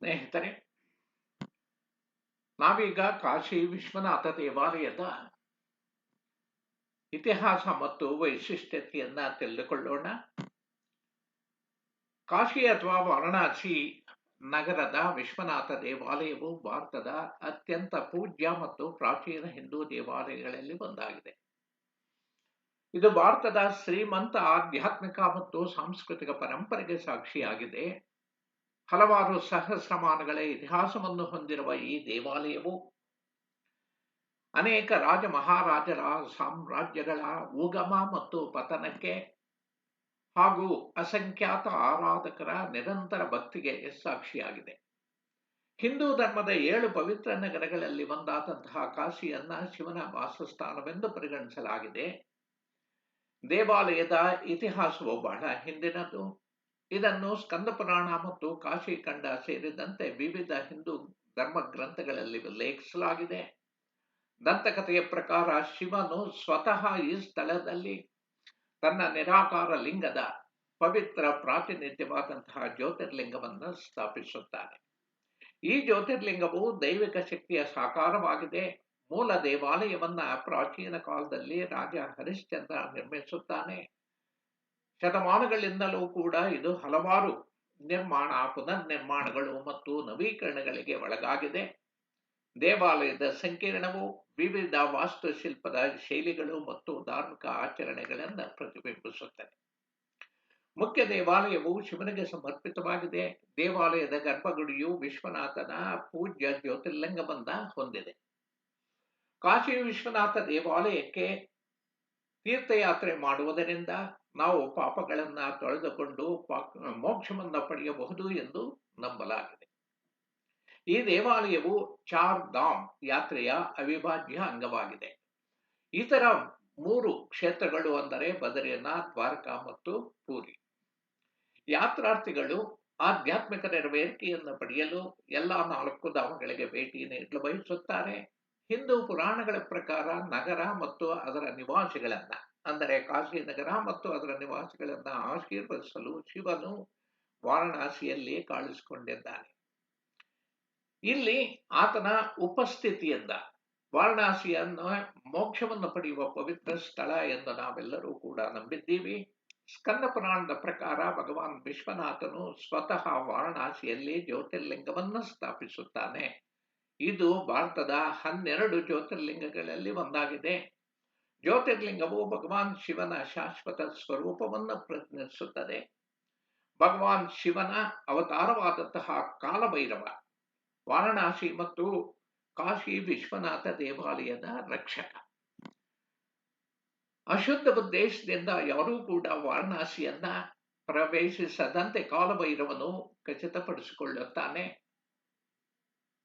ಸ್ನೇಹಿತರೆ, ನಾವೀಗ ಕಾಶಿ ವಿಶ್ವನಾಥ ದೇವಾಲಯದ ಇತಿಹಾಸ ಮತ್ತು ವೈಶಿಷ್ಟ್ಯತೆಯನ್ನ ತಿಳಿದುಕೊಳ್ಳೋಣ. ಕಾಶಿ ಅಥವಾ ವಾರಣಾಸಿ ನಗರದ ವಿಶ್ವನಾಥ ದೇವಾಲಯವು ಭಾರತದ ಅತ್ಯಂತ ಪೂಜ್ಯ ಮತ್ತು ಪ್ರಾಚೀನ ಹಿಂದೂ ದೇವಾಲಯಗಳಲ್ಲಿ ಒಂದಾಗಿದೆ. ಇದು ಭಾರತದ ಶ್ರೀಮಂತ ಆಧ್ಯಾತ್ಮಿಕ ಮತ್ತು ಸಾಂಸ್ಕೃತಿಕ ಪರಂಪರೆಗೆ ಸಾಕ್ಷಿಯಾಗಿದೆ. ಹಲವಾರು ಸಹಸ್ರಮಾನಗಳ ಇತಿಹಾಸವನ್ನು ಹೊಂದಿರುವ ಈ ದೇವಾಲಯವು ಅನೇಕ ರಾಜ ಮಹಾರಾಜರ ಸಾಮ್ರಾಜ್ಯಗಳ ಉಗಮ ಮತ್ತು ಪತನಕ್ಕೆ ಹಾಗೂ ಅಸಂಖ್ಯಾತ ಆರಾಧಕರ ನಿರಂತರ ಭಕ್ತಿಗೆ ಸಾಕ್ಷಿಯಾಗಿದೆ. ಹಿಂದೂ ಧರ್ಮದ ಏಳು ಪವಿತ್ರ ನಗರಗಳಲ್ಲಿ ಒಂದಾದಂತಹ ಕಾಶಿಯನ್ನ ಶಿವನ ವಾಸಸ್ಥಾನವೆಂದು ಪರಿಗಣಿಸಲಾಗಿದೆ. ದೇವಾಲಯದ ಇತಿಹಾಸವು ಬಹಳ ಹಿಂದಿನದು. ಇದನ್ನು ಸ್ಕಂದ ಪುರಾಣ ಮತ್ತು ಕಾಶಿ ಖಂಡ ಸೇರಿದಂತೆ ವಿವಿಧ ಹಿಂದೂ ಧರ್ಮ ಗ್ರಂಥಗಳಲ್ಲಿ ಉಲ್ಲೇಖಿಸಲಾಗಿದೆ. ದಂತಕಥೆಯ ಪ್ರಕಾರ ಶಿವನು ಸ್ವತಃ ಈ ಸ್ಥಳದಲ್ಲಿ ತನ್ನ ನಿರಾಕಾರ ಲಿಂಗದ ಪವಿತ್ರ ಪ್ರಾತಿನಿಧ್ಯವಾದಂತಹ ಜ್ಯೋತಿರ್ಲಿಂಗವನ್ನು ಸ್ಥಾಪಿಸುತ್ತಾನೆ. ಈ ಜ್ಯೋತಿರ್ಲಿಂಗವು ದೈವಿಕ ಶಕ್ತಿಯ ಸಾಕಾರವಾಗಿದೆ. ಮೂಲ ದೇವಾಲಯವನ್ನ ಪ್ರಾಚೀನ ಕಾಲದಲ್ಲಿ ರಾಜ ಹರಿಶ್ಚಂದ್ರ ನಿರ್ಮಿಸುತ್ತಾನೆ. ಶತಮಾನಗಳಿಂದಲೂ ಕೂಡ ಇದು ಹಲವಾರು ನಿರ್ಮಾಣ, ಪುನರ್ನಿರ್ಮಾಣಗಳು ಮತ್ತು ನವೀಕರಣಗಳಿಗೆ ಒಳಗಾಗಿದೆ. ದೇವಾಲಯದ ಸಂಕೀರ್ಣವು ವಿವಿಧ ವಾಸ್ತುಶಿಲ್ಪದ ಶೈಲಿಗಳು ಮತ್ತು ಧಾರ್ಮಿಕ ಆಚರಣೆಗಳನ್ನು ಪ್ರತಿಬಿಂಬಿಸುತ್ತದೆ. ಮುಖ್ಯ ದೇವಾಲಯವು ಶಿವನಿಗೆ ಸಮರ್ಪಿತವಾಗಿದೆ. ದೇವಾಲಯದ ಗರ್ಭಗುಡಿಯು ವಿಶ್ವನಾಥನ ಪೂಜ್ಯ ಜ್ಯೋತಿರ್ಲಿಂಗವನ್ನ ಹೊಂದಿದೆ. ಕಾಶಿ ವಿಶ್ವನಾಥ ದೇವಾಲಯಕ್ಕೆ ತೀರ್ಥಯಾತ್ರೆ ಮಾಡುವುದರಿಂದ ನಾವು ಪಾಪಗಳನ್ನು ತೊಳೆದುಕೊಂಡು ಮೋಕ್ಷವನ್ನು ಪಡೆಯಬಹುದು ಎಂದು ನಂಬಲಾಗಿದೆ. ಈ ದೇವಾಲಯವು ಚಾರ್ ಧಾಮ್ ಯಾತ್ರೆಯ ಅವಿಭಾಜ್ಯ ಅಂಗವಾಗಿದೆ. ಇತರ ಮೂರು ಕ್ಷೇತ್ರಗಳು ಅಂದರೆ ಬದರಿನಾಥ್ ದ್ವಾರಕಾ ಮತ್ತು ಪೂರಿ. ಯಾತ್ರಾರ್ಥಿಗಳು ಆಧ್ಯಾತ್ಮಿಕ ನೆರವೇರಿಕೆಯನ್ನು ಪಡೆಯಲು ಎಲ್ಲ ನಾಲ್ಕು ಧಾಮಗಳಿಗೆ ಭೇಟಿ ನೀಡಲು ಬಯಸುತ್ತಾರೆ. ಹಿಂದೂ ಪುರಾಣಗಳ ಪ್ರಕಾರ ನಗರ ಮತ್ತು ಅದರ ನಿವಾಸಿಗಳನ್ನ ಅಂದರೆ ಕಾಶಿ ನಗರ ಮತ್ತು ಅದರ ನಿವಾಸಿಗಳನ್ನು ಆಶೀರ್ವದಿಸಲು ಶಿವನು ವಾರಣಾಸಿಯಲ್ಲಿ ಕಾಣಿಸಿಕೊಂಡಿದ್ದಾನೆ. ಇಲ್ಲಿ ಆತನ ಉಪಸ್ಥಿತಿಯಿಂದ ವಾರಣಾಸಿಯನ್ನು ಮೋಕ್ಷವನ್ನು ಪಡೆಯುವ ಪವಿತ್ರ ಸ್ಥಳ ಎಂದು ನಾವೆಲ್ಲರೂ ಕೂಡ ನಂಬಿದ್ದೀವಿ. ಸ್ಕಂದ ಪುರಾಣದ ಪ್ರಕಾರ ಭಗವಾನ್ ವಿಶ್ವನಾಥನು ಸ್ವತಃ ವಾರಣಾಸಿಯಲ್ಲಿ ಜ್ಯೋತಿರ್ಲಿಂಗವನ್ನು ಸ್ಥಾಪಿಸುತ್ತಾನೆ. ಇದು ಭಾರತದ ಹನ್ನೆರಡು ಜ್ಯೋತಿರ್ಲಿಂಗಗಳಲ್ಲಿ ಒಂದಾಗಿದೆ. ಜ್ಯೋತಿರ್ಲಿಂಗವು ಭಗವಾನ್ ಶಿವನ ಶಾಶ್ವತ ಸ್ವರೂಪವನ್ನು ಪ್ರತಿನಿಧಿಸುತ್ತದೆ ಭಗವಾನ್ ಶಿವನ ಅವತಾರವಾದಂತಹ ಕಾಲಭೈರವ, ವಾರಣಾಸಿ ಮತ್ತು ಕಾಶಿ ವಿಶ್ವನಾಥ ದೇವಾಲಯದ ರಕ್ಷಕ. ಅಶುದ್ಧ ಉದ್ದೇಶದಿಂದ ಯಾರೂ ಕೂಡ ವಾರಣಾಸಿಯನ್ನ ಪ್ರವೇಶಿಸದಂತೆ ಕಾಲಭೈರವನು ಖಚಿತಪಡಿಸಿಕೊಳ್ಳುತ್ತಾನೆ.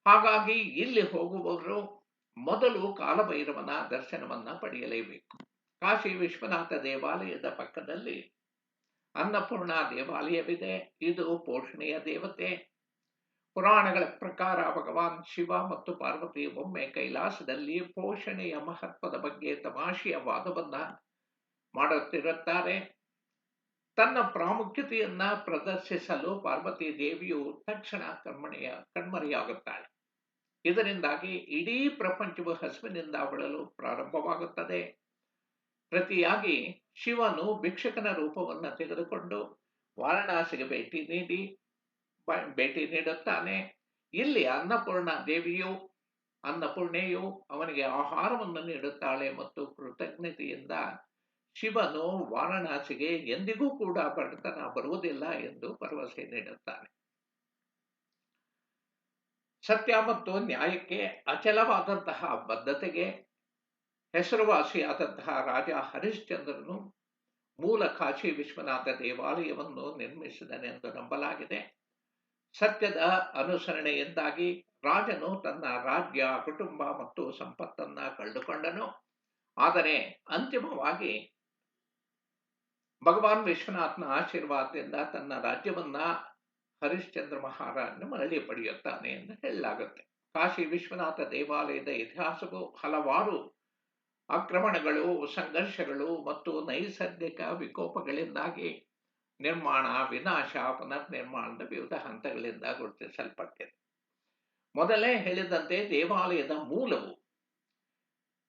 ಹಾಗಾಗಿ ಇಲ್ಲಿ ಹೋಗುವವರು ಮೊದಲು ಕಾಲಭೈರವನ ದರ್ಶನವನ್ನ ಪಡೆಯಲೇಬೇಕು. ಕಾಶಿ ವಿಶ್ವನಾಥ ದೇವಾಲಯದ ಪಕ್ಕದಲ್ಲಿ ಅನ್ನಪೂರ್ಣ ದೇವಾಲಯವಿದೆ. ಇದು ಪೋಷಣೆಯ ದೇವತೆ. ಪುರಾಣಗಳ ಪ್ರಕಾರ ಭಗವಾನ್ ಶಿವ ಮತ್ತು ಪಾರ್ವತಿ ಒಮ್ಮೆ ಕೈಲಾಸದಲ್ಲಿ ಪೋಷಣೆಯ ಮಹತ್ವದ ಬಗ್ಗೆ ತಮಾಷೆಯ ವಾದವನ್ನ ಮಾಡುತ್ತಿರುತ್ತಾರೆ. ತನ್ನ ಪ್ರಾಮುಖ್ಯತೆಯನ್ನ ಪ್ರದರ್ಶಿಸಲು ಪಾರ್ವತಿ ದೇವಿಯು ತಕ್ಷಣ ಕಣ್ಮಣೆಯ ಕಣ್ಮರೆಯಾಗುತ್ತಾಳೆ. ಇದರಿಂದಾಗಿ ಇಡೀ ಪ್ರಪಂಚವು ಹಸುವಿನಿಂದ ಬಳಲು ಪ್ರಾರಂಭವಾಗುತ್ತದೆ. ಪ್ರತಿಯಾಗಿ ಶಿವನು ಭಿಕ್ಷಕನ ರೂಪವನ್ನು ತೆಗೆದುಕೊಂಡು ವಾರಣಾಸಿಗೆ ಭೇಟಿ ನೀಡಿ ಭೇಟಿ ನೀಡುತ್ತಾನೆ. ಇಲ್ಲಿ ಅನ್ನಪೂರ್ಣ ದೇವಿಯು, ಅನ್ನಪೂರ್ಣೆಯು ಅವನಿಗೆ ಆಹಾರವನ್ನು ನೀಡುತ್ತಾಳೆ ಮತ್ತು ಕೃತಜ್ಞತೆಯಿಂದ ಶಿವನು ವಾರಣಾಸಿಗೆ ಎಂದಿಗೂ ಕೂಡ ಬಡತನ ಬರುವುದಿಲ್ಲ ಎಂದು ಭರವಸೆ ನೀಡುತ್ತಾನೆ. ಸತ್ಯ ಮತ್ತು ನ್ಯಾಯಕ್ಕೆ ಅಚಲವಾದಂತಹ ಬದ್ಧತೆಗೆ ಹೆಸರುವಾಸಿಯಾದಂತಹ ರಾಜ ಹರಿಶ್ಚಂದ್ರನು ಮೂಲ ಕಾಶಿ ವಿಶ್ವನಾಥ ದೇವಾಲಯವನ್ನು ನಿರ್ಮಿಸಿದನೆಂದು ನಂಬಲಾಗಿದೆ. ಸತ್ಯದ ಅನುಸರಣೆಯಿಂದಾಗಿ ರಾಜನು ತನ್ನ ರಾಜ್ಯ, ಕುಟುಂಬ ಮತ್ತು ಸಂಪತ್ತನ್ನ ಕಳೆದುಕೊಂಡನು ಆದರೆ ಅಂತಿಮವಾಗಿ ಭಗವಾನ್ ವಿಶ್ವನಾಥನ ಆಶೀರ್ವಾದದಿಂದ ತನ್ನ ರಾಜ್ಯವನ್ನ ಹರಿಶ್ಚಂದ್ರ ಮಹಾರಾಜನು ಮರಳಿ ಪಡೆಯುತ್ತಾನೆ ಎಂದು ಹೇಳಲಾಗುತ್ತೆ. ಕಾಶಿ ವಿಶ್ವನಾಥ ದೇವಾಲಯದ ಇತಿಹಾಸವು ಹಲವಾರು ಆಕ್ರಮಣಗಳು, ಸಂಘರ್ಷಗಳು ಮತ್ತು ನೈಸರ್ಗಿಕ ವಿಕೋಪಗಳಿಂದಾಗಿ ನಿರ್ಮಾಣ, ವಿನಾಶ, ಪುನರ್ನಿರ್ಮಾಣದ ವಿವಿಧ ಹಂತಗಳಿಂದ ಗುರುತಿಸಲ್ಪಟ್ಟಿದೆ. ಮೊದಲೇ ಹೇಳಿದಂತೆ ದೇವಾಲಯದ ಮೂಲವು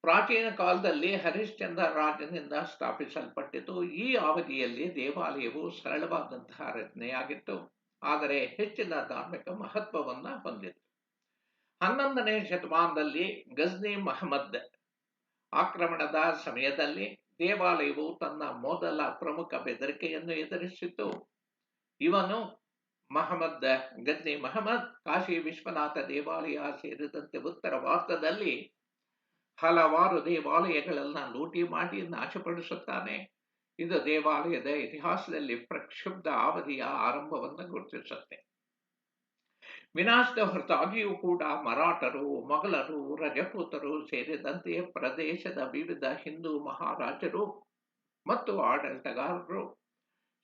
ಪ್ರಾಚೀನ ಕಾಲದಲ್ಲಿ ಹರಿಶ್ಚಂದ್ರ ರಾಜನಿಂದ ಸ್ಥಾಪಿಸಲ್ಪಟ್ಟಿತು. ಈ ಅವಧಿಯಲ್ಲಿ ದೇವಾಲಯವು ಸರಳವಾದಂತಹ ರಚನೆಯಾಗಿತ್ತು. ಆದರೆ ಹೆಚ್ಚಿನ ಧಾರ್ಮಿಕ ಮಹತ್ವವನ್ನ ಹೊಂದಿದೆ. ಹನ್ನೊಂದನೇ ಶತಮಾನದಲ್ಲಿ ಗಜ್ನಿ ಮಹಮ್ಮದ್ ಆಕ್ರಮಣದ ಸಮಯದಲ್ಲಿ ದೇವಾಲಯವು ತನ್ನ ಮೊದಲ ಪ್ರಮುಖ ಬೆದರಿಕೆಯನ್ನು ಎದುರಿಸಿತು. ಇವನು ಮಹಮ್ಮದ್, ಗಜ್ನಿ ಮಹಮ್ಮದ್, ಕಾಶಿ ವಿಶ್ವನಾಥ ದೇವಾಲಯ ಸೇರಿದಂತೆ ಉತ್ತರ ಭಾರತದಲ್ಲಿ ಹಲವಾರು ದೇವಾಲಯಗಳನ್ನ ಲೂಟಿ ಮಾಡಿ ನಾಶಪಡಿಸುತ್ತಾನೆ. ಇದು ದೇವಾಲಯದ ಇತಿಹಾಸದಲ್ಲಿ ಪ್ರಕ್ಷುಬ್ಧ ಅವಧಿಯ ಆರಂಭವನ್ನು ಗುರುತಿಸುತ್ತೆ. ವಿನಾಶದ ಹೊರತಾಗಿಯೂ ಕೂಡ ಮರಾಠರು, ಮೊಘಲರು, ರಜಪೂತರು ಸೇರಿದಂತೆ ಪ್ರದೇಶದ ವಿವಿಧ ಹಿಂದೂ ಮಹಾರಾಜರು ಮತ್ತು ಆಡಳಿತಗಾರರು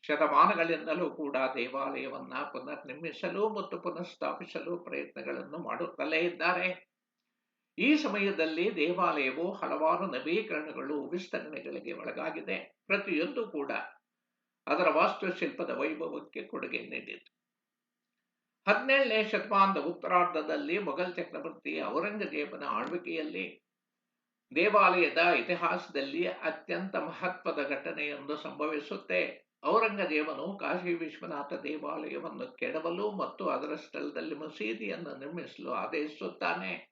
ಶತಮಾನಗಳಿಂದಲೂ ಕೂಡ ದೇವಾಲಯವನ್ನು ಪುನರ್ನಿರ್ಮಿಸಲು ಮತ್ತು ಪುನಃಸ್ಥಾಪಿಸಲು ಪ್ರಯತ್ನಗಳನ್ನು ಮಾಡುತ್ತಲೇ ಇದ್ದಾರೆ. ಈ ಸಮಯದಲ್ಲಿ ದೇವಾಲಯವು ಹಲವಾರು ನವೀಕರಣಗಳು, ವಿಸ್ತರಣೆಗಳಿಗೆ ಒಳಗಾಗಿದೆ. ಪ್ರತಿಯೊಂದು ಕೂಡ ಅದರ ವಾಸ್ತುಶಿಲ್ಪದ ವೈಭವಕ್ಕೆ ಕೊಡುಗೆ ನೀಡಿತು. ಹದಿನೇಳನೇ ಶತಮಾನದ ಉತ್ತರಾರ್ಧದಲ್ಲಿ ಮೊಘಲ್ ಚಕ್ರವರ್ತಿ ಔರಂಗಜೇಬನ ಆಳ್ವಿಕೆಯಲ್ಲಿ ದೇವಾಲಯದ ಇತಿಹಾಸದಲ್ಲಿ ಅತ್ಯಂತ ಮಹತ್ವದ ಘಟನೆಯೊಂದು ಸಂಭವಿಸುತ್ತೆ. ಔರಂಗಜೇಬನು ಕಾಶಿ ವಿಶ್ವನಾಥ ದೇವಾಲಯವನ್ನು ಕೆಡವಲು ಮತ್ತು ಅದರ ಸ್ಥಳದಲ್ಲಿ ಮಸೀದಿಯನ್ನು ನಿರ್ಮಿಸಲು ಆದೇಶಿಸುತ್ತಾನೆ.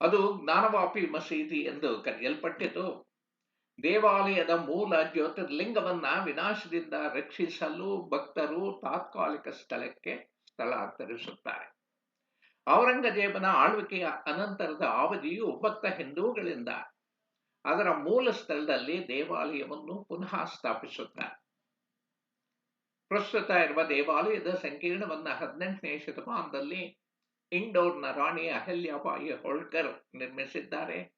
ಅದು ಜ್ಞಾನವಾಪಿ ಮಸೀದಿ ಎಂದು ಕರೆಯಲ್ಪಟ್ಟಿತು. ದೇವಾಲಯದ ಮೂಲ ಜ್ಯೋತಿರ್ಲಿಂಗವನ್ನ ವಿನಾಶದಿಂದ ರಕ್ಷಿಸಲು ಭಕ್ತರು ತಾತ್ಕಾಲಿಕ ಸ್ಥಳಕ್ಕೆ ಸ್ಥಳಾಂತರಿಸುತ್ತಾರೆ. ಔರಂಗಜೇಬನ ಆಳ್ವಿಕೆಯ ಅನಂತರದ ಅವಧಿಯು ಭಕ್ತ ಹಿಂದೂಗಳಿಂದ ಅದರ ಮೂಲ ಸ್ಥಳದಲ್ಲಿ ದೇವಾಲಯವನ್ನು ಪುನಃ ಸ್ಥಾಪಿಸುತ್ತಾರೆ. ಪ್ರಸ್ತುತ ಇರುವ ದೇವಾಲಯದ ಸಂಕೀರ್ಣವನ್ನ ಹದಿನೆಂಟನೇ ಶತಮಾನದಲ್ಲಿ ಇಂಡೋರ್ನ ರಾಣಿ ಅಹಲ್ಯಾಬಾಯಿ ಹೋಳ್ಕರ್ ನಿರ್ಮಿಸಿದ್ದಾರೆ.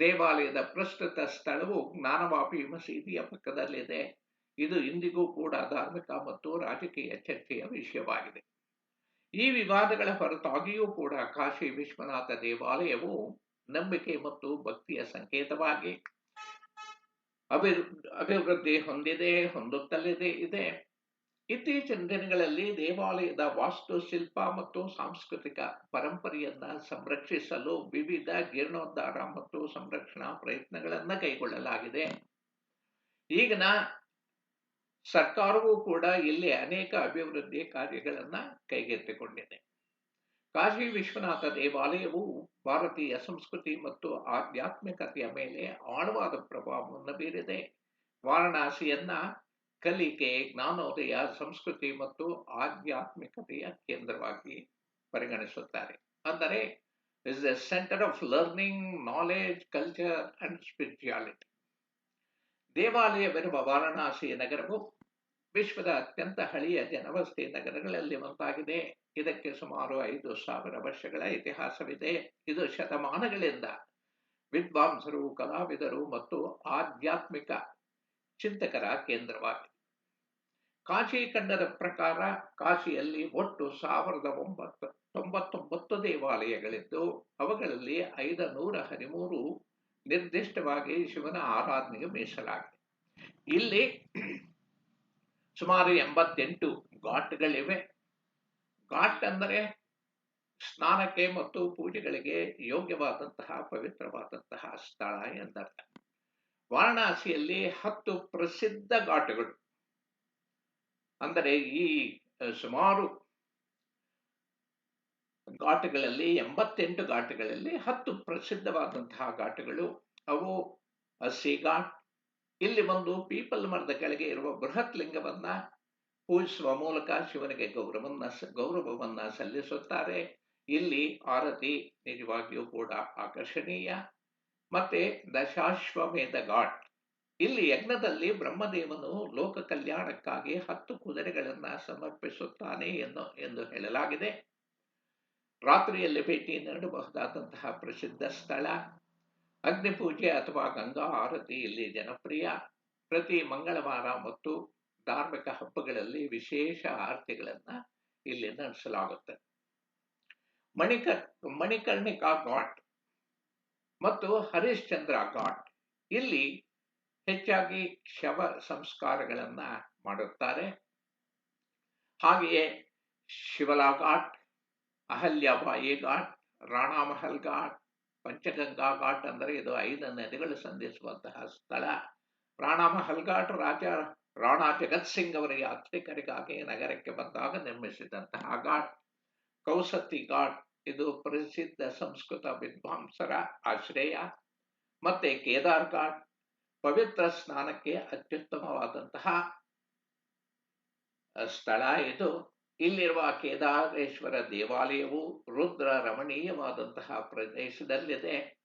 ದೇವಾಲಯದ ಪ್ರಸ್ತುತ ಸ್ಥಳವು ಜ್ಞಾನವಾಪಿ ಮಸೀದಿಯ ಪಕ್ಕದಲ್ಲಿದೆ. ಇದು ಇಂದಿಗೂ ಕೂಡ ಧಾರ್ಮಿಕ ಮತ್ತು ರಾಜಕೀಯ ಚರ್ಚೆಯ ವಿಷಯವಾಗಿದೆ. ಈ ವಿವಾದಗಳ ಹೊರತಾಗಿಯೂ ಕೂಡ ಕಾಶಿ ವಿಶ್ವನಾಥ ದೇವಾಲಯವು ನಂಬಿಕೆ ಮತ್ತು ಭಕ್ತಿಯ ಸಂಕೇತವಾಗಿ ಅಭಿವೃದ್ಧಿ ಹೊಂದಿದೆ, ಹೊಂದುತ್ತಲಿದೆ, ಇದೆ. ಇತ್ತೀಚಿನ ದಿನಗಳಲ್ಲಿ ದೇವಾಲಯದ ವಾಸ್ತುಶಿಲ್ಪ ಮತ್ತು ಸಾಂಸ್ಕೃತಿಕ ಪರಂಪರೆಯನ್ನ ಸಂರಕ್ಷಿಸಲು ವಿವಿಧ ಜೀರ್ಣೋದ್ಧಾರ ಮತ್ತು ಸಂರಕ್ಷಣಾ ಪ್ರಯತ್ನಗಳನ್ನ ಕೈಗೊಳ್ಳಲಾಗಿದೆ. ಈಗಿನ ಸರ್ಕಾರವೂ ಕೂಡ ಇಲ್ಲಿ ಅನೇಕ ಅಭಿವೃದ್ಧಿ ಕಾರ್ಯಗಳನ್ನ ಕೈಗೆತ್ತಿಕೊಂಡಿದೆ. ಕಾಶಿ ವಿಶ್ವನಾಥ ದೇವಾಲಯವು ಭಾರತೀಯ ಸಂಸ್ಕೃತಿ ಮತ್ತು ಆಧ್ಯಾತ್ಮಿಕತೆಯ ಮೇಲೆ ಆಳವಾದ ಪ್ರಭಾವವನ್ನು ಬೀರಿದೆ. ವಾರಣಾಸಿಯನ್ನ ಕಲಿಕೆ ಜ್ಞಾನೋದಯ ಸಂಸ್ಕೃತಿ ಮತ್ತು ಆಧ್ಯಾತ್ಮಿಕತೆಯ ಕೇಂದ್ರವಾಗಿ ಪರಿಗಣಿಸುತ್ತಾರೆ. ಅಂದರೆ is the centre of learning knowledge culture and spirituality ದೇವಾಲಯವಿರುವ Varanasi ನಗರವು ವಿಶ್ವದ ಅತ್ಯಂತ ಹಳೆಯ ಜನವಸತಿ ನಗರಗಳಲ್ಲಿ ಒಂದಾಗಿದೆ. ಇದಕ್ಕೆ ಸುಮಾರು ಐದು ಸಾವಿರ ವರ್ಷಗಳ ಇತಿಹಾಸವಿದೆ. ಇದು ಶತಮಾನಗಳಿಂದ ವಿದ್ವಾಂಸರು, ಕಲಾವಿದರು ಮತ್ತು ಆಧ್ಯಾತ್ಮಿಕ ಚಿಂತಕರ ಕೇಂದ್ರವಾಗಿದೆ. ಕಾಶಿ ಖಂಡದ ಪ್ರಕಾರ ಕಾಶಿಯಲ್ಲಿ ಒಟ್ಟು ಸಾವಿರದ ಒಂಬತ್ತು, ತೊಂಬತ್ತೊಂಬತ್ತು ದೇವಾಲಯಗಳಿದ್ದು, ಅವುಗಳಲ್ಲಿ ಐದ ನೂರ ಹದಿಮೂರು ನಿರ್ದಿಷ್ಟವಾಗಿ ಶಿವನ ಆರಾಧನೆಗೆ ಮೀಸಲಾಗಿದೆ. ಇಲ್ಲಿ ಸುಮಾರು ಎಂಬತ್ತೆಂಟು ಘಾಟ್ಗಳಿವೆ. ಘಾಟ್ ಅಂದರೆ ಸ್ನಾನಕ್ಕೆ ಮತ್ತು ಪೂಜೆಗಳಿಗೆ ಯೋಗ್ಯವಾದಂತಹ ಪವಿತ್ರವಾದಂತಹ ಸ್ಥಳ ಎಂದರ್ಥ. ವಾರಣಾಸಿಯಲ್ಲಿ ಹತ್ತು ಪ್ರಸಿದ್ಧ ಘಾಟಗಳು. ಅಂದರೆ ಈ ಸುಮಾರು ಘಾಟಗಳಲ್ಲಿ, ಎಂಬತ್ತೆಂಟು ಘಾಟಗಳಲ್ಲಿ ಹತ್ತು ಪ್ರಸಿದ್ಧವಾದಂತಹ ಘಾಟಗಳು. ಅವು ಹಸಿ ಘಾಟ್, ಇಲ್ಲಿ ಒಂದು ಪೀಪಲ್ ಮರದ ಕೆಳಗೆ ಇರುವ ಬೃಹತ್ ಲಿಂಗವನ್ನ ಪೂಜಿಸುವ ಮೂಲಕ ಶಿವನಿಗೆ ಗೌರವನ್ನ ಗೌರವವನ್ನ ಸಲ್ಲಿಸುತ್ತಾರೆ. ಇಲ್ಲಿ ಆರತಿ ನಿಜವಾಗಿಯೂ ಕೂಡ ಆಕರ್ಷಣೀಯ. ಮತ್ತೆ ದಶಾಶ್ವಮೇಧ ಘಾಟ್ ಇಲ್ಲಿ ಯಜ್ಞದಲ್ಲಿ ಬ್ರಹ್ಮದೇವನು ಲೋಕ ಕಲ್ಯಾಣಕ್ಕಾಗಿ ಹತ್ತು ಕುದುರೆಗಳನ್ನು ಸಮರ್ಪಿಸುತ್ತಾನೆ ಎಂದು ಎಂದು ಹೇಳಲಾಗಿದೆ. ರಾತ್ರಿಯಲ್ಲಿ ಭೇಟಿ ನೀಡಬಹುದಾದಂತಹ ಪ್ರಸಿದ್ಧ ಸ್ಥಳ, ಅಗ್ನಿಪೂಜೆ ಅಥವಾ ಗಂಗಾ ಆರತಿ ಇಲ್ಲಿ ಜನಪ್ರಿಯ. ಪ್ರತಿ ಮಂಗಳವಾರ ಮತ್ತು ಧಾರ್ಮಿಕ ಹಬ್ಬಗಳಲ್ಲಿ ವಿಶೇಷ ಆರತಿಗಳನ್ನು ಇಲ್ಲಿ ನಡೆಸಲಾಗುತ್ತೆ. ಮಣಿಕ, ಮಣಿಕರ್ಣಿಕಾ ಘಾಟ್ ಮತ್ತು ಹರಿಶ್ಚಂದ್ರ ಘಾಟ್ ಇಲ್ಲಿ ಹೆಚ್ಚಾಗಿ ಶವ ಸಂಸ್ಕಾರಗಳನ್ನ ಮಾಡುತ್ತಾರೆ. ಹಾಗೆಯೇ ಶಿವಲಾ ಘಾಟ್ ಅಹಲ್ಯಾಬಾಯಿ ಘಾಟ್ ರಾಣಾಮಹಲ್ ಘಾಟ್, ಪಂಚಗಂಗಾ ಘಾಟ್ ಅಂದರೆ ಇದು ಐದು ನದಿಗಳು ಸಂಧಿಸುವಂತಹ ಸ್ಥಳ. ರಾಣಾಮಹಲ್ ಘಾಟ್ ರಾಜ ರಾಣಾ ಜಗತ್ ಸಿಂಗ್ ಅವರ ಯಾತ್ರಿಕರಿಗಾಗಿ ನಗರಕ್ಕೆ ಬಂದಾಗ ನಿರ್ಮಿಸಿದಂತಹ ಘಾಟ್. ಕೌಸತಿ ಘಾಟ್ ಇದು ಪ್ರಸಿದ್ಧ ಸಂಸ್ಕೃತ ವಿದ್ವಾಂಸರ ಆಶ್ರಯ. ಮತ್ತೆ ಕೇದಾರ್ ಘಾಟ್, ಪವಿತ್ರ ಸ್ನಾನಕ್ಕೆ ಅತ್ಯುತ್ತಮವಾದಂತಹ ಸ್ಥಳ ಇದು. ಇಲ್ಲಿರುವ ಕೇದಾರೇಶ್ವರ ದೇವಾಲಯವು ರುದ್ರ ರಮಣೀಯವಾದಂತಹ ಪ್ರದೇಶದಲ್ಲಿದೆ.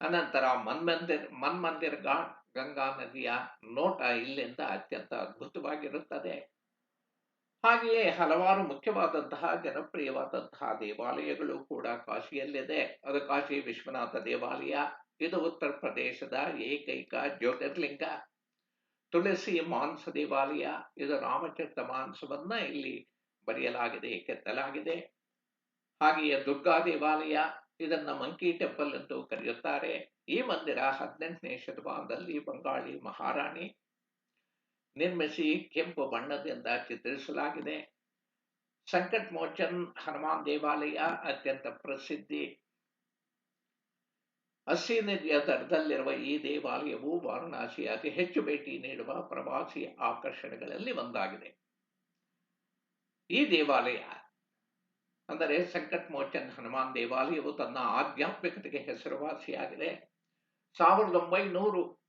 ಅನಂತರ ಮನ್ಮಂದಿರ್ ಮನ್ಮಂದಿರ್ ಘಾಟ್ ಗಂಗಾ ನದಿಯ ನೋಟ ಇಲ್ಲಿಂದ ಅತ್ಯಂತ ಅದ್ಭುತವಾಗಿರುತ್ತದೆ. ಹಾಗೆಯೇ ಹಲವಾರು ಮುಖ್ಯವಾದಂತಹ ಜನಪ್ರಿಯವಾದಂತಹ ದೇವಾಲಯಗಳು ಕೂಡ ಕಾಶಿಯಲ್ಲಿದೆ. ಅದು ಕಾಶಿ ವಿಶ್ವನಾಥ ದೇವಾಲಯ, ಇದು ಉತ್ತರ ಪ್ರದೇಶದ ಏಕೈಕ ಜ್ಯೋತಿರ್ಲಿಂಗ. ತುಳಸಿ ಮಾಂಸ ದೇವಾಲಯ, ಇದು ರಾಮಚಂದ್ರ ಮಾಂಸವನ್ನ ಇಲ್ಲಿ ಬರೆಯಲಾಗಿದೆ, ಕೆತ್ತಲಾಗಿದೆ. ಹಾಗೆಯೇ ದುರ್ಗಾ ದೇವಾಲಯ, ಇದನ್ನ ಮಂಕಿ ಟೆಂಪಲ್ ಎಂದು ಕರೆಯುತ್ತಾರೆ. ಈ ಮಂದಿರ ಹದಿನೆಂಟನೇ ಶತಮಾನದಲ್ಲಿ ಬಂಗಾಳಿ ಮಹಾರಾಣಿ ನಿರ್ಮಿಸಿ ಕೆಂಪು ಬಣ್ಣದಿಂದ ಚಿತ್ರಿಸಲಾಗಿದೆ. ಸಂಕಟ್ ಮೋಚನ್ ಹನುಮಾನ್ ದೇವಾಲಯ ಅತ್ಯಂತ ಪ್ರಸಿದ್ಧಿ. ಹಸಿ ನದಿಯ ದರದಲ್ಲಿರುವ ಈ ದೇವಾಲಯವು ವಾರಣಾಸಿ ಅತಿ ಹೆಚ್ಚು ಭೇಟಿ ನೀಡುವ ಪ್ರವಾಸಿ ಆಕರ್ಷಣೆಗಳಲ್ಲಿ ಒಂದಾಗಿದೆ. ಈ ದೇವಾಲಯ ಅಂದರೆ ಸಂಕಟ್ ಮೋಚನ್ ಹನುಮಾನ್ ದೇವಾಲಯವು ತನ್ನ ಆಧ್ಯಾತ್ಮಿಕತೆಗೆ ಹೆಸರುವಾಸಿಯಾಗಿದೆ. ಸಾವಿರದ ಒಂಬೈನೂರು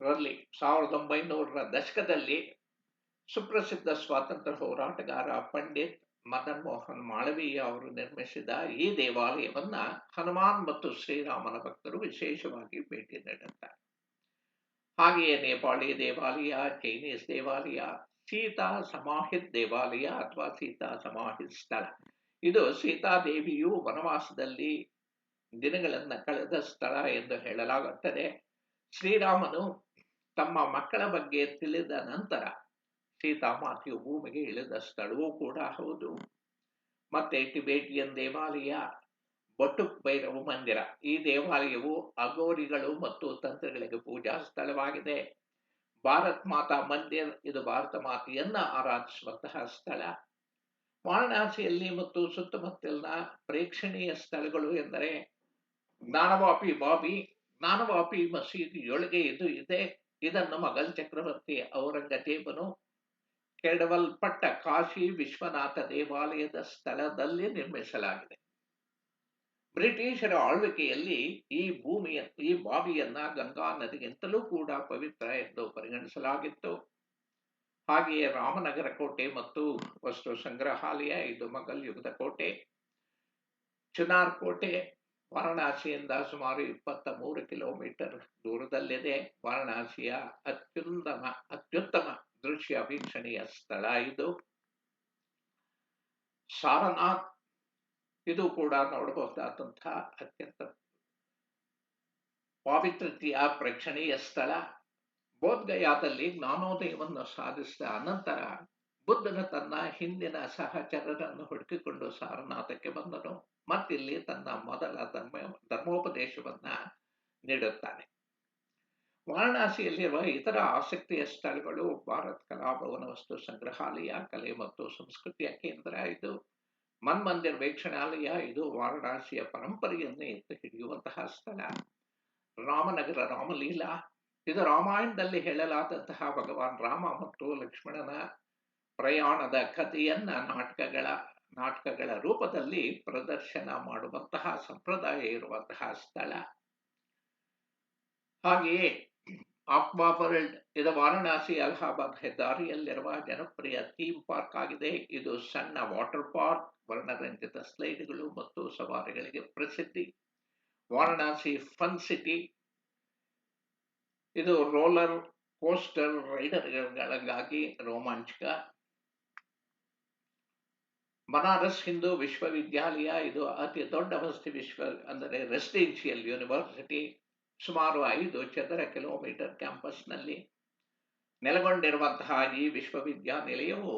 ರಲ್ಲಿ ಸಾವಿರದ ಒಂಬೈನೂರರ ದಶಕದಲ್ಲಿ ಸುಪ್ರಸಿದ್ಧ ಸ್ವಾತಂತ್ರ್ಯ ಹೋರಾಟಗಾರ ಪಂಡಿತ್ ಮದನ್ ಮೋಹನ್ ಮಾಳವೀಯ ಅವರು ನಿರ್ಮಿಸಿದ ಈ ದೇವಾಲಯವನ್ನ ಹನುಮಾನ್ ಮತ್ತು ಶ್ರೀರಾಮನ ಭಕ್ತರು ವಿಶೇಷವಾಗಿ ಭೇಟಿ ನೀಡುತ್ತಾರೆ ಹಾಗೆಯೇ ನೇಪಾಳಿ ದೇವಾಲಯ, ಚೈನೀಸ್ ದೇವಾಲಯ, ಸೀತಾ ಸಮಾಹಿತ್ ದೇವಾಲಯ ಅಥವಾ ಸೀತಾ ಸಮಾಹಿತ್ ಸ್ಥಳ. ಇದು ಸೀತಾದೇವಿಯು ವನವಾಸದಲ್ಲಿ ದಿನಗಳನ್ನ ಕಳೆದ ಸ್ಥಳ ಎಂದು ಹೇಳಲಾಗುತ್ತದೆ. ಶ್ರೀರಾಮನು ತಮ್ಮ ಮಕ್ಕಳ ಬಗ್ಗೆ ತಿಳಿದ ನಂತರ ಸೀತಾಮಾತೆಯು ಭೂಮಿಗೆ ಇಳಿದ ಸ್ಥಳವೂ ಕೂಡ ಹೌದು. ಮತ್ತೆ ಟಿಬೇಟಿಯನ್ ದೇವಾಲಯ, ಬಟುಕ್ ಭೈರವ ಮಂದಿರ. ಈ ದೇವಾಲಯವು ಅಗೋರಿಗಳು ಮತ್ತು ತಂತ್ರಗಳಿಗೆ ಪೂಜಾ ಸ್ಥಳವಾಗಿದೆ. ಭಾರತ್ ಮಾತಾ ಮಂದಿರ, ಇದು ಭಾರತ ಮಾತೆಯನ್ನ ಆರಾಧಿಸುವಂತಹ ಸ್ಥಳ. ವಾರಣಾಸಿಯಲ್ಲಿ ಮತ್ತು ಸುತ್ತಮುತ್ತಲಿನ ಪ್ರೇಕ್ಷಣೀಯ ಸ್ಥಳಗಳು ಎಂದರೆ ಜ್ಞಾನವಾಪಿ ಬಾಬಿ, ಜ್ಞಾನವಾಪಿ ಮಸೀದಿಯೊಳಗೆ ಇದು ಇದೆ. ಇದನ್ನು ಮೊಘಲ್ ಚಕ್ರವರ್ತಿ ಔರಂಗಜೇಬನು ಕೆಡವಲ್ಪಟ್ಟ ಕಾಶಿ ವಿಶ್ವನಾಥ ದೇವಾಲಯದ ಸ್ಥಳದಲ್ಲಿ ನಿರ್ಮಿಸಲಾಗಿದೆ. ಬ್ರಿಟಿಷರ ಆಳ್ವಿಕೆಯಲ್ಲಿ ಈ ಭೂಮಿಯ, ಈ ಬಾವಿಯನ್ನ ಗಂಗಾ ನದಿಗಿಂತಲೂ ಕೂಡ ಪವಿತ್ರ ಎಂದು ಪರಿಗಣಿಸಲಾಗಿತ್ತು. ಹಾಗೆಯೇ ರಾಮನಗರ ಕೋಟೆ ಮತ್ತು ವಸ್ತು ಸಂಗ್ರಹಾಲಯ, ಇದು ಮಗಲ್ ಯುಗದ ಕೋಟೆ, ಚುನಾರ್ ಕೋಟೆ ವಾರಣಾಸಿಯಿಂದ ಸುಮಾರು ಇಪ್ಪತ್ತ ಮೂರು ಕಿಲೋಮೀಟರ್ ದೂರದಲ್ಲಿದೆ. ವಾರಣಾಸಿಯ ಅತ್ಯುತ್ತಮ ಅತ್ಯುತ್ತಮ ದೃಶ್ಯ ವೀಕ್ಷಣೆಯ ಸ್ಥಳ ಇದು. ಸಾರನಾಥ್, ಇದು ಕೂಡ ನೋಡಬಹುದಾದಂತಹ ಅತ್ಯಂತ ಪಾವಿತ್ರತೆಯ ಪ್ರೇಕ್ಷಣೀಯ ಸ್ಥಳ. ಬೋಧ್ಗಯಾದಲ್ಲಿ ಜ್ಞಾನೋದಯವನ್ನು ಸಾಧಿಸಿದ ಅನಂತರ ಬುದ್ಧನ ತನ್ನ ಹಿಂದಿನ ಸಹಚರರನ್ನು ಹುಡುಕಿಕೊಂಡು ಸಾರನಾಥಕ್ಕೆ ಬಂದನು. ಮತ್ತಿಲ್ಲಿ ತನ್ನ ಮೊದಲ ಧರ್ಮ, ಧರ್ಮೋಪದೇಶವನ್ನ ನೀಡುತ್ತಾನೆ. ವಾರಣಾಸಿಯಲ್ಲಿರುವ ಇತರ ಆಸಕ್ತಿಯ ಸ್ಥಳಗಳು ಭಾರತ್ ಕಲಾಭವನ ವಸ್ತು ಸಂಗ್ರಹಾಲಯ, ಕಲೆ ಮತ್ತು ಸಂಸ್ಕೃತಿಯ ಕೇಂದ್ರ. ಇದು ಮನ್ಮಂದಿರ್ ವೀಕ್ಷಣಾಲಯ. ಇದು ವಾರಣಾಸಿಯ ಪರಂಪರೆಯನ್ನು ಎತ್ತು ಹಿಡಿಯುವಂತಹ ಸ್ಥಳ. ರಾಮನಗರ ರಾಮಲೀಲಾ. ಇದು ರಾಮಾಯಣದಲ್ಲಿ ಹೇಳಲಾದಂತಹ ಭಗವಾನ್ ರಾಮ ಮತ್ತು ಲಕ್ಷ್ಮಣನ ಪ್ರಯಾಣದ ಕಥೆಯನ್ನ ನಾಟಕಗಳ ನಾಟಕಗಳ ರೂಪದಲ್ಲಿ ಪ್ರದರ್ಶನ ಮಾಡುವಂತಹ ಸಂಪ್ರದಾಯ ಇರುವಂತಹ ಸ್ಥಳ. ಹಾಗೆಯೇ ಆಕ್ವಾ ವರ್ಲ್ಡ್ ಇದು ವಾರಣಾಸಿ ಅಲಹಾಬಾದ್ ಹೆದ್ದಾರಿಯಲ್ಲಿರುವ ಜನಪ್ರಿಯ ಥೀಮ್ ಪಾರ್ಕ್ ಆಗಿದೆ. ಇದು ಸಣ್ಣ ವಾಟರ್ ಪಾರ್ಕ್, ವರ್ಣರಂಜಿತ ಸ್ಲೈಡ್ಗಳು ಮತ್ತು ಸವಾರಿಗಳಿಗೆ ಪ್ರಸಿದ್ಧಿ. ವಾರಣಾಸಿ ಫನ್ ಸಿಟಿ, ಇದು ರೋಲರ್ ಕೋಸ್ಟರ್ ರೈಡರ್ಗಳಿಗಾಗಿ ರೋಮಾಂಚಕ. ಬನಾರಸ್ ಹಿಂದೂ ವಿಶ್ವವಿದ್ಯಾಲಯ ಇದು ಅತಿ ದೊಡ್ಡ ವಸತಿ ವಿಶ್ವ ಅಂದರೆ ರೆಸಿಡೆನ್ಷಿಯಲ್ ಯೂನಿವರ್ಸಿಟಿ ಸುಮಾರು ಐದು ಚದರ ಕಿಲೋಮೀಟರ್ ಕ್ಯಾಂಪಸ್ನಲ್ಲಿ ನೆಲೆಗೊಂಡಿರುವಂತಹ ಈ ವಿಶ್ವವಿದ್ಯಾನಿಲಯವು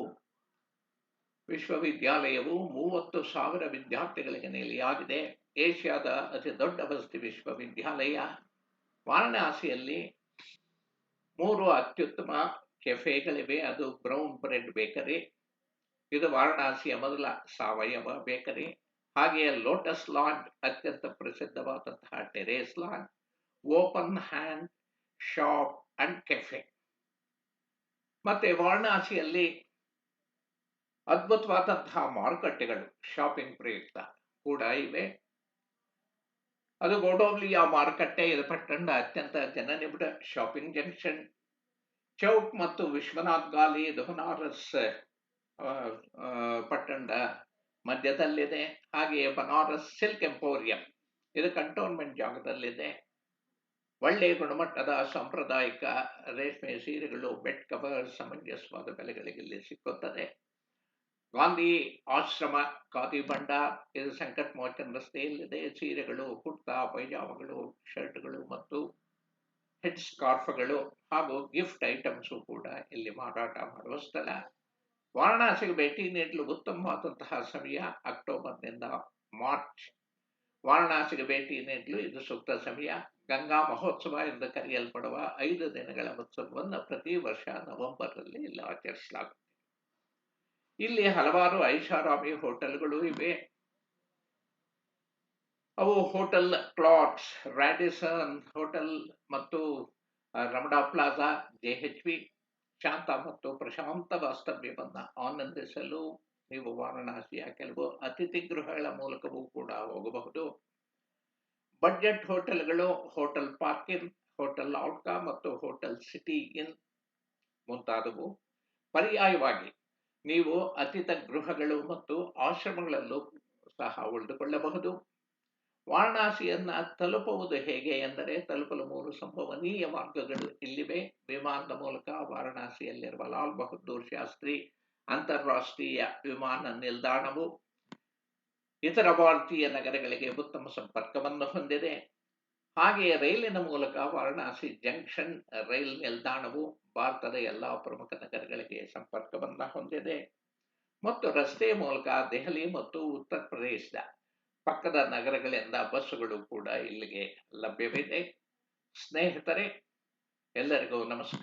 ವಿಶ್ವವಿದ್ಯಾಲಯವು ಮೂವತ್ತು ಸಾವಿರ ವಿದ್ಯಾರ್ಥಿಗಳಿಗೆ ನೆಲೆಯಾಗಿದೆ ಏಷ್ಯಾದ ಅತಿ ದೊಡ್ಡ ವಸತಿ ವಿಶ್ವವಿದ್ಯಾಲಯ ವಾರಣಾಸಿಯಲ್ಲಿ ಮೂರು ಅತ್ಯುತ್ತಮ ಕೆಫೆಗಳಿವೆ ಅದು ಬ್ರೌನ್ ಬ್ರೆಡ್ ಬೇಕರಿ ಇದು ವಾರಣಾಸಿಯ ಮೊದಲ ಸಾವಯವ ಬೇಕರಿ. ಹಾಗೆಯೇ ಲೋಟಸ್ ಲಾಂಡ್ ಅತ್ಯಂತ ಪ್ರಸಿದ್ಧವಾದಂತಹ terrace land, open hand shop and cafe. ಮತ್ತೆ ವಾರಣಾಸಿಯಲ್ಲಿ ಅದ್ಭುತವಾದಂತಹ ಮಾರುಕಟ್ಟೆಗಳು ಶಾಪಿಂಗ್ ಪ್ರಯುಕ್ತ ಕೂಡ ಇವೆ. ಅದು ಗೋಡೋಬ್ಲಿಯ ಮಾರುಕಟ್ಟೆ, ಇದು ಪಟ್ಟಣ ಅತ್ಯಂತ ಜನನಿಬಿಡ ಶಾಪಿಂಗ್ ಜಂಕ್ಷನ್. ಚೌಕ್ ಮತ್ತು ವಿಶ್ವನಾಥ್ ಗಾಲಿ ಇದು ಪಟ್ಟಣದ ಮಧ್ಯದಲ್ಲಿದೆ, ಹಾಗೆಯೇ ಬನಾರಸ್ ಸಿಲ್ಕ್ ಎಂಪೋರಿಯಂ. ಇದು ಕಂಟೋನ್ಮೆಂಟ್ ಜಾಗದಲ್ಲಿದೆ. ಒಳ್ಳೆಯ ಗುಣಮಟ್ಟದ ಸಾಂಪ್ರದಾಯಿಕ ರೇಷ್ಮೆ ಸೀರೆಗಳು, ಬೆಡ್ ಕವರ್, ಸಮಂಜಸವಾದ ಬೆಲೆಗಳಿಗೆ ಇಲ್ಲಿ ಸಿಕ್ಕುತ್ತದೆ. ಗಾಂಧಿ ಆಶ್ರಮ, ಖಾದಿ ಭಂಡಾರ್ ಇದು ಸಂಕಟ್ ಮೋಚನ್ ರಸ್ತೆಯಲ್ಲಿದೆ. ಸೀರೆಗಳು, ಕುರ್ತಾ, ಪೈಜಾಮಗಳು, ಶರ್ಟ್ಗಳು ಮತ್ತು ಹೆಡ್ ಸ್ಕಾರ್ಫ್ಗಳು ಹಾಗೂ ಗಿಫ್ಟ್ ಐಟಮ್ಸು ಕೂಡ ಇಲ್ಲಿ ಮಾರಾಟ ಮಾಡುವ ಸ್ಥಳ. ವಾರಣಾಸಿಗೆ ಭೇಟಿ ನೀಡಲು ಉತ್ತಮವಾದಂತಹ ಸಮಯ ಅಕ್ಟೋಬರ್ನಿಂದ ಮಾರ್ಚ್. ವಾರಣಾಸಿಗೆ ಭೇಟಿ ನೀಡಲು ಇದು ಸೂಕ್ತ ಸಮಯ. ಗಂಗಾ ಮಹೋತ್ಸವ ಎಂದು ಕರೆಯಲ್ಪಡುವ ಐದು ದಿನಗಳ ಉತ್ಸವವನ್ನು ಪ್ರತಿ ವರ್ಷ ನವೆಂಬರ್ನಲ್ಲಿ ಇಲ್ಲಿ ಆಚರಿಸಲಾಗುತ್ತದೆ. ಇಲ್ಲಿ ಹಲವಾರು ಐಷಾರಾಮಿ ಹೋಟೆಲ್ಗಳು ಇವೆ. ಅವು ಹೋಟೆಲ್ ಪ್ಲಾಟ್ಸ್ ರ್ಯಾಡಿಸನ್ ಹೋಟೆಲ್ ಮತ್ತು Ramada Plaza, J H V ಶಾಂತ ಮತ್ತು ಪ್ರಶಾಂತ ವಾಸ್ತವ್ಯವನ್ನು ಆನಂದಿಸಲು ನೀವು ವಾರಣಾಸಿಯ ಕೆಲವು ಅತಿಥಿ ಗೃಹಗಳ ಮೂಲಕವೂ ಕೂಡ ಹೋಗಬಹುದು. ಬಡ್ಜೆಟ್ ಹೋಟೆಲ್ಗಳು, ಹೋಟೆಲ್ ಪಾರ್ಕಿನ್ ಹೋಟೆಲ್ ಔಟ್ಕಾ ಮತ್ತು ಹೋಟೆಲ್ ಸಿಟಿ ಇನ್ ಮುಂತಾದವು. ಪರ್ಯಾಯವಾಗಿ ನೀವು ಅತಿಥಿ ಗೃಹಗಳು ಮತ್ತು ಆಶ್ರಮಗಳಲ್ಲೂ ಸಹ ಉಳಿದುಕೊಳ್ಳಬಹುದು. ವಾರಣಾಸಿಯನ್ನ ತಲುಪುವುದು ಹೇಗೆ ಎಂದರೆ ತಲುಪಲು ಮೂರು ಸಂಭವನೀಯ ಮಾರ್ಗಗಳು ಇಲ್ಲಿವೆ. ವಿಮಾನದ ಮೂಲಕ ವಾರಣಾಸಿಯಲ್ಲಿರುವ ಲಾಲ್ ಬಹದ್ದೂರ್ ಶಾಸ್ತ್ರಿ ಅಂತಾರಾಷ್ಟ್ರೀಯ ವಿಮಾನ ನಿಲ್ದಾಣವು ಇತರ ಭಾರತೀಯ ನಗರಗಳಿಗೆ ಉತ್ತಮ ಸಂಪರ್ಕವನ್ನು ಹೊಂದಿದೆ. ಹಾಗೆಯೇ ರೈಲಿನ ಮೂಲಕ ವಾರಣಾಸಿ ಜಂಕ್ಷನ್ ರೈಲ್ ನಿಲ್ದಾಣವು ಭಾರತದ ಎಲ್ಲಾ ಪ್ರಮುಖ ನಗರಗಳಿಗೆ ಸಂಪರ್ಕವನ್ನು ಹೊಂದಿದೆ. ಮತ್ತು ರಸ್ತೆ ಮೂಲಕ ದೆಹಲಿ ಮತ್ತು ಉತ್ತರ ಪ್ರದೇಶದ ಪಕ್ಕದ ನಗರಗಳಿಂದ ಬಸ್ಸುಗಳು ಕೂಡ ಇಲ್ಲಿಗೆ ಲಭ್ಯವಿದೆ. ಸ್ನೇಹಿತರೆ ಎಲ್ಲರಿಗೂ ನಮಸ್ಕಾರ.